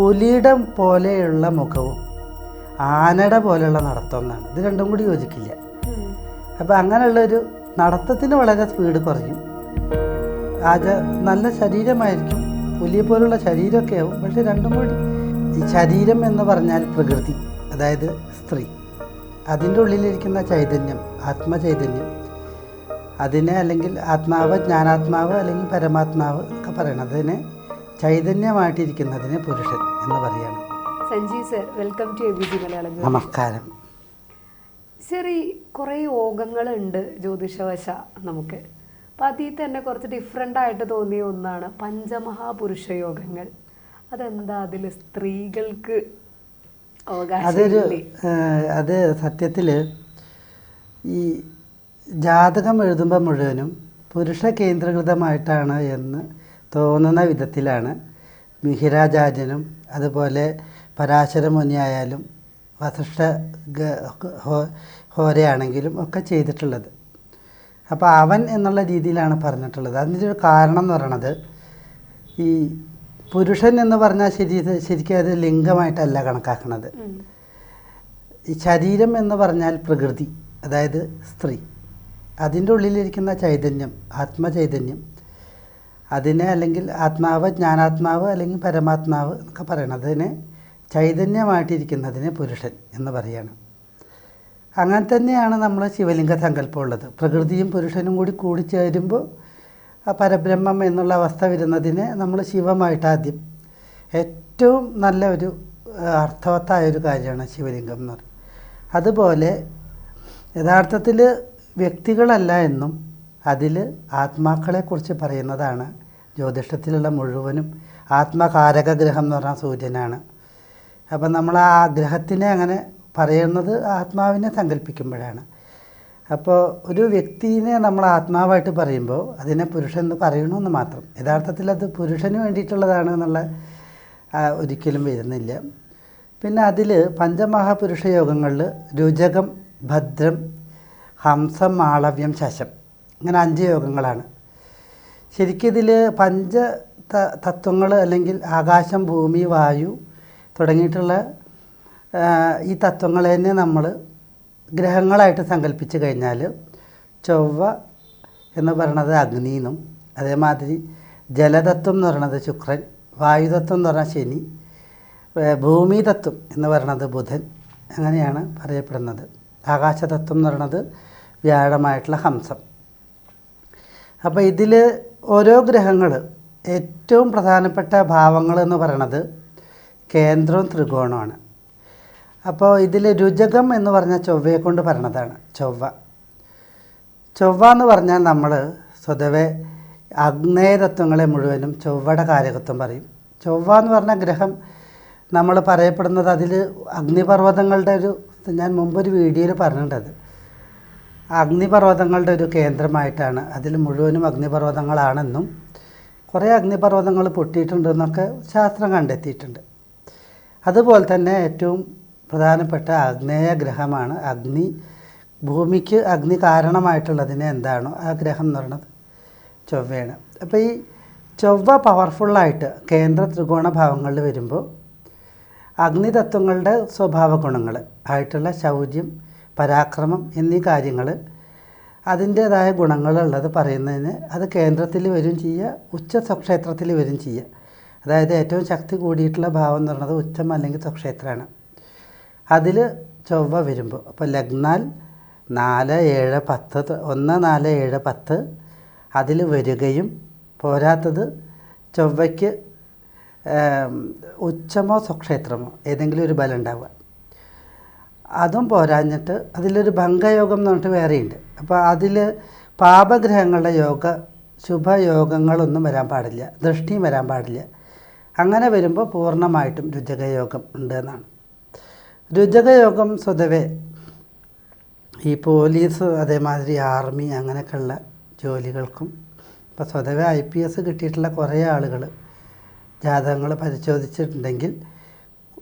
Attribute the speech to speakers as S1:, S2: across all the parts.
S1: പുലിയുടെ പോലെയുള്ള മുഖവും ആനയുടെ പോലെയുള്ള നടത്തം എന്നാണ് ഇത് രണ്ടും കൂടി യോജിക്കില്ല. അപ്പോൾ അങ്ങനെയുള്ളൊരു നടത്തത്തിന് വളരെ സ്പീഡ് കുറയും. ആജ നല്ല ശരീരമായിരിക്കും. പുലിയെ പോലുള്ള ശരീരമൊക്കെ ആവും. പക്ഷെ രണ്ടും കൂടി ഈ ശരീരം എന്ന് പറഞ്ഞാൽ പ്രകൃതി അതായത് സ്ത്രീ. അതിന്റെ ഉള്ളിലിരിക്കുന്ന ചൈതന്യം ആത്മചൈതന്യം. അതിനെ അല്ലെങ്കിൽ ആത്മാവ് ജ്ഞാനാത്മാവ് അല്ലെങ്കിൽ പരമാത്മാവ് ഒക്കെ പറയണം. അതിനെ ചൈതന്യമായിട്ടിരിക്കുന്നതിനെ പുരുഷൻ എന്ന് പറയാണ്.
S2: Sanjeev sir welcome to A B G Malayalam
S1: നമസ്കാരം.
S2: സർ ഈ കുറേ യോഗങ്ങളുണ്ട് ജ്യോതിഷവശ നമുക്ക്. അപ്പം അതിൽ തന്നെ കുറച്ച് ഡിഫറെന്റ് ആയിട്ട് തോന്നിയ ഒന്നാണ് പഞ്ചമഹാപുരുഷ യോഗങ്ങൾ. അതെന്താ അതിൽ സ്ത്രീകൾക്ക്
S1: അതൊരു അത് സത്യത്തിൽ ഈ ജാതകം എഴുതുമ്പോൾ മുഴുവനും പുരുഷ കേന്ദ്രീകൃതമായിട്ടാണ് എന്ന് തോന്നുന്ന വിധത്തിലാണ് മിഹിരാചാര്യനും അതുപോലെ പരാശര മുനിയായാലും വസിഷ്ഠ ഹോരയാണെങ്കിലും ഒക്കെ ചെയ്തിട്ടുള്ളത്. അപ്പോൾ അവൻ എന്നുള്ള രീതിയിലാണ് പറഞ്ഞിട്ടുള്ളത്. അതിന്റെ ഒരു കാരണം എന്ന് പറയണത് ഈ പുരുഷൻ എന്ന് പറഞ്ഞാൽ ശരി ശരിക്കും അത് ലിംഗമായിട്ടല്ല കണക്കാക്കുന്നത് ഈ ശരീരം എന്ന് പറഞ്ഞാൽ പ്രകൃതി അതായത് സ്ത്രീ. അതിന്റെ ഉള്ളിലിരിക്കുന്ന ചൈതന്യം ആത്മചൈതന്യം അതിനെ അല്ലെങ്കിൽ ആത്മാവ് ജ്ഞാനാത്മാവ് അല്ലെങ്കിൽ പരമാത്മാവ് എന്നൊക്കെ പറയണം. അതിനെ ചൈതന്യമായിട്ടിരിക്കുന്നതിന് പുരുഷൻ എന്ന് പറയണം. അങ്ങനെ തന്നെയാണ് നമ്മൾ ശിവലിംഗ സങ്കല്പം ഉള്ളത്. പ്രകൃതിയും പുരുഷനും കൂടി കൂടിച്ചേരുമ്പോൾ ആ പരബ്രഹ്മം എന്നുള്ള അവസ്ഥ വരുന്നതിനെ നമ്മൾ ശിവമായിട്ട് ആദ്യം ഏറ്റവും നല്ല ഒരു അർത്ഥവത്തായ ഒരു കാര്യമാണ് ശിവലിംഗം എന്ന് പറയുന്നത് അതുപോലെ യഥാർത്ഥത്തിൽ വ്യക്തികളല്ല എന്നും അതിൽ ആത്മാക്കളെക്കുറിച്ച് പറയുന്നതാണ് ജ്യോതിഷത്തിലുള്ള മുഴുവനും ആത്മകാരക ഗ്രഹം എന്ന് പറഞ്ഞാൽ സൂര്യനാണ്. അപ്പം നമ്മൾ ആ ഗ്രഹത്തിനെ അങ്ങനെ പറയുന്നത് ആത്മാവിനെ സങ്കല്പിക്കുമ്പോഴാണ്. അപ്പോൾ ഒരു വ്യക്തിനെ നമ്മൾ ആത്മാവായിട്ട് പറയുമ്പോൾ അതിനെ പുരുഷൻ എന്ന് പറയണമെന്ന് മാത്രം. യഥാർത്ഥത്തിൽ അത് പുരുഷന് വേണ്ടിയിട്ടുള്ളതാണ് എന്നുള്ള ഒരിക്കലും വരുന്നില്ല. പിന്നെ അതിൽ പഞ്ചമഹാപുരുഷ യോഗങ്ങളിൽ രുചകം ഭദ്രം ഹംസം മാളവ്യം ശശം ഇങ്ങനെ അഞ്ച് യോഗങ്ങളാണ്. ശരിക്കും ഇതിൽ പഞ്ച തത്വങ്ങൾ അല്ലെങ്കിൽ ആകാശം ഭൂമി വായു തുടങ്ങിയിട്ടുള്ള ഈ തത്വങ്ങളെ തന്നെ നമ്മൾ ഗ്രഹങ്ങളായിട്ട് സങ്കല്പിച്ച് കഴിഞ്ഞാൽ ചൊവ്വ എന്ന് പറയണത് അഗ്നി എന്നും അതേമാതിരി ജലതത്വം എന്ന് പറയണത് ശുക്രൻ വായുതത്വം എന്ന് പറഞ്ഞാൽ ശനി ഭൂമി ഭൂമിതത്വം എന്ന് പറയണത് ബുധൻ അങ്ങനെയാണ് പറയപ്പെടുന്നത്. ആകാശതത്വം എന്ന് പറയണത് വ്യാഴമായിട്ടുള്ള ഹംസം. അപ്പോൾ ഇതിൽ ഓരോ ഗ്രഹങ്ങൾ ഏറ്റവും പ്രധാനപ്പെട്ട ഭാവങ്ങൾ എന്ന് പറയണത് കേന്ദ്രവും ത്രികോണമാണ് അപ്പോൾ ഇതിൽ രുചകം എന്ന് പറഞ്ഞാൽ ചൊവ്വയെ കൊണ്ട് പറയണതാണ് ചൊവ്വ. ചൊവ്വ എന്ന് പറഞ്ഞാൽ നമ്മൾ സ്വതവേ അഗ്നേയതത്വങ്ങളെ മുഴുവനും ചൊവ്വയുടെ കാരകത്വം പറയും. ചൊവ്വ എന്ന് പറഞ്ഞ ഗ്രഹം നമ്മൾ പറയപ്പെടുന്നത് അതിൽ അഗ്നിപർവതങ്ങളുടെ ഒരു ഞാൻ മുമ്പൊരു വീഡിയോയിൽ പറഞ്ഞിട്ടത് അഗ്നിപർവതങ്ങളുടെ ഒരു കേന്ദ്രമായിട്ടാണ്. അതിൽ മുഴുവനും അഗ്നിപർവതങ്ങളാണെന്നും കുറേ അഗ്നിപർവതങ്ങൾ പൊട്ടിയിട്ടുണ്ടെന്നൊക്കെ ശാസ്ത്രം കണ്ടെത്തിയിട്ടുണ്ട്. അതുപോലെ തന്നെ ഏറ്റവും പ്രധാനപ്പെട്ട അഗ്നേയ ഗ്രഹമാണ് അഗ്നി ഭൂമിക്ക് അഗ്നി കാരണമായിട്ടുള്ളതിനെ എന്താണോ ആ ഗ്രഹം എന്ന് പറയുന്നത് ചൊവ്വയാണ്. അപ്പോൾ ഈ ചൊവ്വ പവർഫുള്ളായിട്ട് കേന്ദ്ര ത്രികോണ ഭാവങ്ങളിൽ വരുമ്പോൾ അഗ്നിതത്വങ്ങളുടെ സ്വഭാവ ഗുണങ്ങൾ ആയിട്ടുള്ള ശൗര്യം പരാക്രമം എന്നീ കാര്യങ്ങൾ അതിന്റേതായ ഗുണങ്ങളുള്ളത് പറയുന്നതിന് അത് കേന്ദ്രത്തിൽ വരും ചെയ്യുക ഉച്ച സ്വക്ഷേത്രത്തിൽ വരും ചെയ്യുക. അതായത് ഏറ്റവും ശക്തി കൂടിയിട്ടുള്ള ഭാവം എന്ന് പറയുന്നത് ഉച്ചം അല്ലെങ്കിൽ സ്വക്ഷേത്രമാണ്. അതിൽ ചൊവ്വ വരുമ്പോൾ അപ്പോൾ ലഗ്നാൽ നാല് ഏഴ് പത്ത് ഒന്ന് നാല് ഏഴ് പത്ത് അതിൽ വരികയും പോരാത്തത് ചൊവ്വയ്ക്ക് ഉച്ചമോ സ്വക്ഷേത്രമോ ഏതെങ്കിലും ഒരു ബലം ഉണ്ടാവുക. അതും പോരാഞ്ഞിട്ട് അതിലൊരു ഭംഗയോഗം എന്ന് പറഞ്ഞിട്ട് വേറെയുണ്ട്. അപ്പോൾ അതിൽ പാപഗ്രഹങ്ങളുടെ യോഗ ശുഭയോഗങ്ങളൊന്നും വരാൻ പാടില്ല ദൃഷ്ടിയും വരാൻ പാടില്ല. അങ്ങനെ വരുമ്പോൾ പൂർണമായിട്ടും രുചകയോഗം ഉണ്ട് എന്നാണ്. രുചകയോഗം സ്വതവേ ഈ പോലീസ് അതേമാതിരി ആർമി അങ്ങനെയൊക്കെയുള്ള ജോലികൾക്കും ഇപ്പോൾ സ്വതവേ ഐ പി എസ് കിട്ടിയിട്ടുള്ള കുറേ ആളുകൾ ജാതകങ്ങൾ പരിശോധിച്ചിട്ടുണ്ടെങ്കിൽ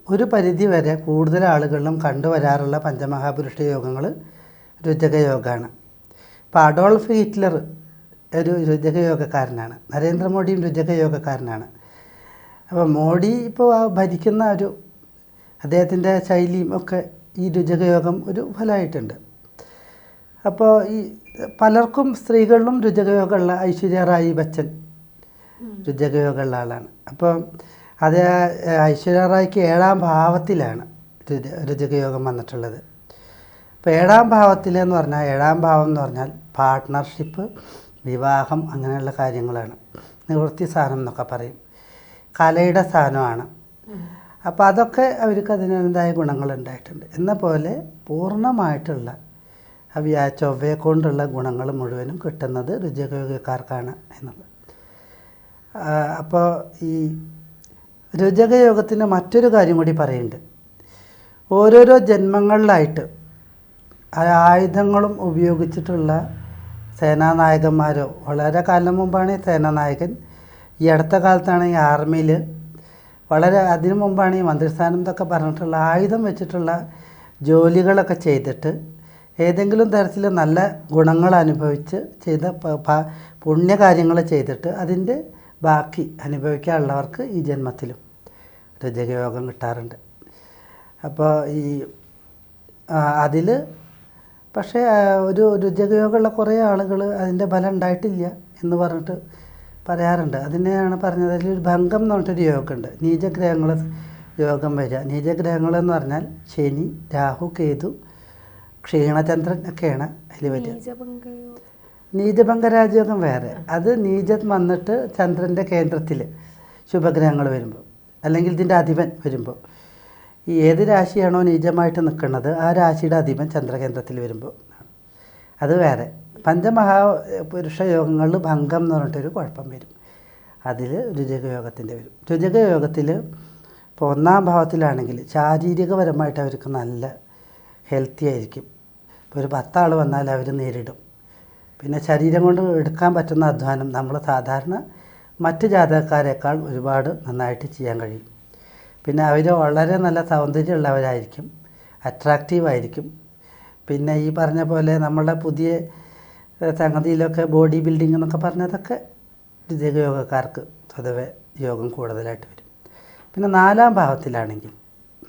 S1: ഒരു പരിധി വരെ കൂടുതൽ ആളുകളിലും കണ്ടുവരാറുള്ള പഞ്ചമഹാപുരുഷ യോഗങ്ങൾ രുചകയോഗമാണ് ഇപ്പോൾ അഡോൾഫ് ഹിറ്റ്ലർ ഒരു രുചകയോഗക്കാരനാണ് നരേന്ദ്രമോദിയും രുചകയോഗക്കാരനാണ് അപ്പോൾ മോഡി ഇപ്പോൾ ഭരിക്കുന്ന ഒരു അദ്ദേഹത്തിന്റെ ശൈലിയും ഒക്കെ ഈ രുചകയോഗം ഒരു ഫലമായിട്ടുണ്ട്. അപ്പോൾ ഈ പലർക്കും സ്ത്രീകളിലും രുചകയോഗമുള്ള ഐശ്വര്യ റായി ബച്ചൻ രുചകയോഗമുള്ള ആളാണ്. അപ്പോൾ അത് ഐശ്വര്യ റായ്ക്ക് ഏഴാം ഭാവത്തിലാണ് രുചികയോഗം വന്നിട്ടുള്ളത്. അപ്പോൾ ഏഴാം ഭാവത്തിൽ എന്ന് പറഞ്ഞാൽ ഏഴാം ഭാവം എന്ന് പറഞ്ഞാൽ പാർട്ട്ണർഷിപ്പ് വിവാഹം അങ്ങനെയുള്ള കാര്യങ്ങളാണ്. നിവൃത്തി സ്ഥാനം എന്നൊക്കെ പറയും. കലയുടെ സ്ഥാനമാണ് അപ്പോൾ അതൊക്കെ അവർക്ക് അതിന്റെതായ ഗുണങ്ങളുണ്ടായിട്ടുണ്ട് എന്ന പോലെ പൂർണമായിട്ടുള്ള ആ വ്യാ ചൊവ്വയെ കൊണ്ടുള്ള ഗുണങ്ങൾ മുഴുവനും കിട്ടുന്നത് രുചികയോഗക്കാർക്കാണ് എന്നുള്ളത്. അപ്പോൾ ഈ രുചകയോഗത്തിന് മറ്റൊരു കാര്യം കൂടി പറയുന്നുണ്ട്. ഓരോരോ ജന്മങ്ങളിലായിട്ട് ആയുധങ്ങളും ഉപയോഗിച്ചിട്ടുള്ള സേനാനായകന്മാരോ വളരെ കാലം മുമ്പാണ് ഈ സേനാനായകൻ ഈ അടുത്ത കാലത്താണ് ഈ ആർമിയിൽ വളരെ അതിനു മുമ്പാണ് ഈ മന്ത്രിസ്ഥാനം എന്നൊക്കെ പറഞ്ഞിട്ടുള്ള ആയുധം വെച്ചിട്ടുള്ള ജോലികളൊക്കെ ചെയ്തിട്ട് ഏതെങ്കിലും തരത്തിൽ നല്ല ഗുണങ്ങൾ അനുഭവിച്ച് ചെയ്ത പുണ്യകാര്യങ്ങൾ ചെയ്തിട്ട് അതിന്റെ ബാക്കി അനുഭവിക്കാനുള്ളവർക്ക് ഈ ജന്മത്തിലും രജകയോഗം കിട്ടാറുണ്ട്. അപ്പോൾ ഈ അതിൽ പക്ഷേ ഒരു രുചകയോഗമുള്ള കുറേ ആളുകൾ അതിന്റെ ഫലം ഉണ്ടായിട്ടില്ല എന്ന് പറഞ്ഞിട്ട് പറയാറുണ്ട്. അതിനെയാണ് പറഞ്ഞത് അതിലൊരു ഭംഗം എന്ന് പറഞ്ഞിട്ടൊരു യോഗമുണ്ട്. നീചഗ്രഹങ്ങൾ യോഗം വരിക. നീചഗ്രഹങ്ങളെന്ന് പറഞ്ഞാൽ ശനി രാഹു കേതു ക്ഷീണചന്ദ്രൻ ഒക്കെയാണ് അതിൽ വരിക. നീചഭംഗ രാജയോഗം വേറെ. അത് നീചം വന്നിട്ട് ചന്ദ്രന്റെ കേന്ദ്രത്തിൽ ശുഭഗ്രഹങ്ങൾ വരുമ്പോൾ അല്ലെങ്കിൽ ഇതിന്റെ അധിപൻ വരുമ്പോൾ ഈ ഏത് രാശിയാണോ നീചമായിട്ട് നിൽക്കുന്നത് ആ രാശിയുടെ അധിപൻ ചന്ദ്രകേന്ദ്രത്തിൽ വരുമ്പോൾ അത് വേറെ. പഞ്ചമഹാ പുരുഷ യോഗങ്ങളിൽ ഭംഗം എന്ന് പറഞ്ഞിട്ടൊരു കുഴപ്പം വരും. അതിൽ രുചകയോഗത്തിന്റെ വരും. രുചകയോഗത്തിൽ ഇപ്പോൾ ഒന്നാം ഭാവത്തിലാണെങ്കിൽ ശാരീരികപരമായിട്ട് അവർക്ക് നല്ല ഹെൽത്തി ആയിരിക്കും. ഇപ്പോൾ ഒരു പത്താൾ വന്നാൽ അവർ നേരിടും. പിന്നെ ശരീരം കൊണ്ട് എടുക്കാൻ പറ്റുന്ന അധ്വാനം നമ്മൾ സാധാരണ മറ്റ് ജാതകക്കാരേക്കാൾ ഒരുപാട് നന്നായിട്ട് ചെയ്യാൻ കഴിയും. പിന്നെ അവർ വളരെ നല്ല സൗന്ദര്യമുള്ളവരായിരിക്കും അട്രാക്റ്റീവ് ആയിരിക്കും. പിന്നെ ഈ പറഞ്ഞ പോലെ നമ്മളുടെ പുതിയ സംഗതിയിലൊക്കെ ബോഡി ബിൽഡിംഗ് എന്നൊക്കെ പറഞ്ഞതൊക്കെ യോഗക്കാർക്ക് പൊതുവെ യോഗം കൂടുതലായിട്ട് വരും. പിന്നെ നാലാം ഭാവത്തിലാണെങ്കിൽ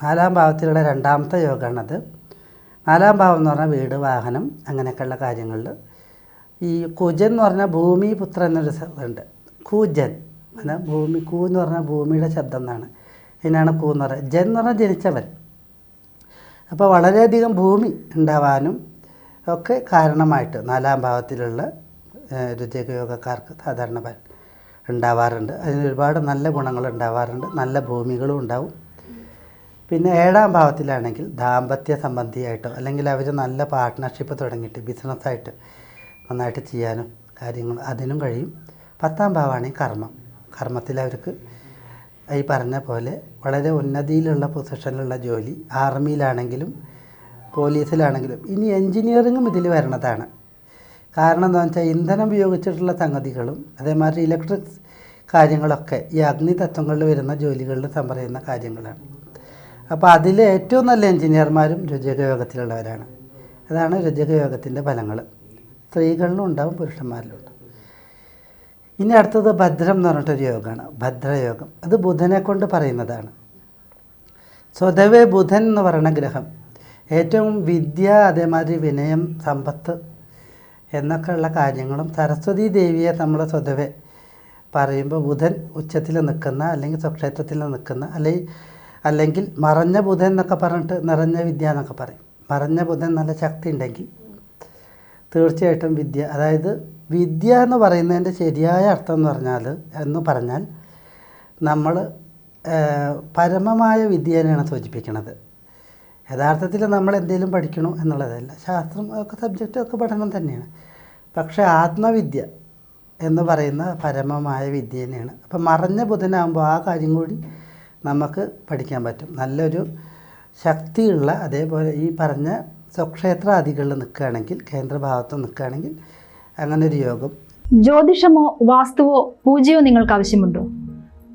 S1: നാലാം ഭാവത്തിലുള്ള രണ്ടാമത്തെ യോഗമാണത് നാലാം ഭാവം എന്ന് പറഞ്ഞാൽ വീട് വാഹനം അങ്ങനെയൊക്കെയുള്ള കാര്യങ്ങളിൽ ഈ കുജൻ എന്ന് പറഞ്ഞാൽ ഭൂമി പുത്രൻ എന്നൊരു ശബ്ദമുണ്ട് കുജൻ. അങ്ങനെ ഭൂമി കൂ എന്ന് പറഞ്ഞാൽ ഭൂമിയുടെ ശബ്ദം എന്നാണ്. ഇതിനാണ് കൂ എന്ന് പറയുന്നത്. ജൻ എന്ന് പറഞ്ഞാൽ ജനിച്ചവൻ. അപ്പോൾ വളരെയധികം ഭൂമി ഉണ്ടാവാനും ഒക്കെ കാരണമായിട്ട് നാലാം ഭാവത്തിലുള്ള രുചകയോഗക്കാർക്ക് സാധാരണ ഉണ്ടാവാറുണ്ട്. അതിന് ഒരുപാട് നല്ല ഗുണങ്ങൾ ഉണ്ടാവാറുണ്ട്. നല്ല ഭൂമികളും ഉണ്ടാവും. പിന്നെ ഏഴാം ഭാവത്തിലാണെങ്കിൽ ദാമ്പത്യ സംബന്ധിയായിട്ടോ അല്ലെങ്കിൽ അവർ നല്ല പാർട്ട്ണർഷിപ്പ് തുടങ്ങിയിട്ട് ബിസിനസ്സായിട്ട് നന്നായിട്ട് ചെയ്യാനും കാര്യങ്ങൾ അതിനും കഴിയും. പത്താം ഭാവമാണ് ഈ കർമ്മം. കർമ്മത്തിൽ അവർക്ക് ഈ പറഞ്ഞ പോലെ വളരെ ഉന്നതിയിലുള്ള പൊസിഷനിലുള്ള ജോലി ആർമിയിലാണെങ്കിലും പോലീസിലാണെങ്കിലും ഇനി എൻജിനീയറിങ്ങും ഇതിൽ വരണതാണ്. കാരണം എന്താണെന്ന് വെച്ചാൽ ഇന്ധനം ഉപയോഗിച്ചിട്ടുള്ള സംഗതികളും അതേമാതിരി ഇലക്ട്രിക് കാര്യങ്ങളൊക്കെ ഈ അഗ്നി തത്വങ്ങളിൽ വരുന്ന ജോലികളിൽ സംഭരിക്കുന്ന കാര്യങ്ങളാണ്. അപ്പോൾ അതിലെ ഏറ്റവും നല്ല എൻജിനീയർമാരും രുചകയോഗത്തിലുള്ളവരാണ് അതാണ് രുചകയോഗത്തിന്റെ ഫലങ്ങൾ. സ്ത്രീകളിലും ഉണ്ടാവും പുരുഷന്മാരിലും ഉണ്ടാവും. ഇനി അടുത്തത് ഭദ്രം എന്ന് പറഞ്ഞിട്ടൊരു യോഗമാണ് ഭദ്രയോഗം. അത് ബുധനെ കൊണ്ട് പറയുന്നതാണ്. സ്വതവേ ബുധൻ എന്ന് പറയുന്ന ഗ്രഹം. ഏറ്റവും വിദ്യ അതേമാതിരി വിനയം സമ്പത്ത് എന്നൊക്കെയുള്ള കാര്യങ്ങളും സരസ്വതി ദേവിയെ നമ്മൾ സ്വതവേ പറയുമ്പോൾ ബുധൻ ഉച്ചത്തിൽ നിൽക്കുന്ന അല്ലെങ്കിൽ സ്വക്ഷേത്രത്തിൽ നിൽക്കുന്ന അല്ലെങ്കിൽ അല്ലെങ്കിൽ മറഞ്ഞ ബുധൻ എന്നൊക്കെ പറഞ്ഞിട്ട് നിറഞ്ഞ വിദ്യ എന്നൊക്കെ പറയും. മറഞ്ഞ ബുധൻ നല്ല ശക്തി ഉണ്ടെങ്കിൽ തീർച്ചയായിട്ടും വിദ്യ അതായത് വിദ്യ എന്ന് പറയുന്നതിന്റെ ശരിയായ അർത്ഥം എന്ന് പറഞ്ഞാൽ എന്ന് പറഞ്ഞാൽ നമ്മൾ പരമമായ വിദ്യേനെയാണ് സൂചിപ്പിക്കുന്നത്. യഥാർത്ഥത്തിൽ നമ്മൾ എന്തെങ്കിലും പഠിക്കണോ എന്നുള്ളതല്ല ശാസ്ത്രം ഒക്കെ സബ്ജക്റ്റ് ഒക്കെ പഠനം തന്നെയാണ്. പക്ഷേ ആത്മവിദ്യ എന്ന് പറയുന്ന പരമമായ വിദ്യ തന്നെയാണ് അപ്പം മറഞ്ഞ ബുധനാകുമ്പോൾ ആ കാര്യം കൂടി നമുക്ക് പഠിക്കാൻ പറ്റും. നല്ലൊരു ശക്തിയുള്ള അതേപോലെ ഈ പറഞ്ഞ സ്വക്ഷേത്രാദികളിൽ നിൽക്കുകയാണെങ്കിൽ കേന്ദ്രഭാഗത്ത് നിൽക്കുകയാണെങ്കിൽ അങ്ങനെ ഒരു യോഗം.
S3: ജ്യോതിഷമോ വാസ്തുവോ പൂജയോ നിങ്ങൾക്ക് ആവശ്യമുണ്ടോ?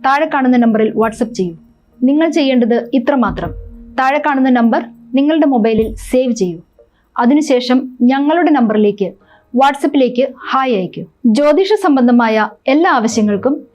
S3: താഴെ കാണുന്ന നമ്പറിൽ വാട്സപ്പ് ചെയ്യൂ. നിങ്ങൾ ചെയ്യേണ്ടത് ഇത്രമാത്രം. താഴെ കാണുന്ന നമ്പർ നിങ്ങളുടെ മൊബൈലിൽ സേവ് ചെയ്യൂ. അതിനുശേഷം ഞങ്ങളുടെ നമ്പറിലേക്ക് വാട്സപ്പിലേക്ക് ഹായ് അയക്കൂ ജ്യോതിഷ സംബന്ധമായ എല്ലാ ആവശ്യങ്ങൾക്കും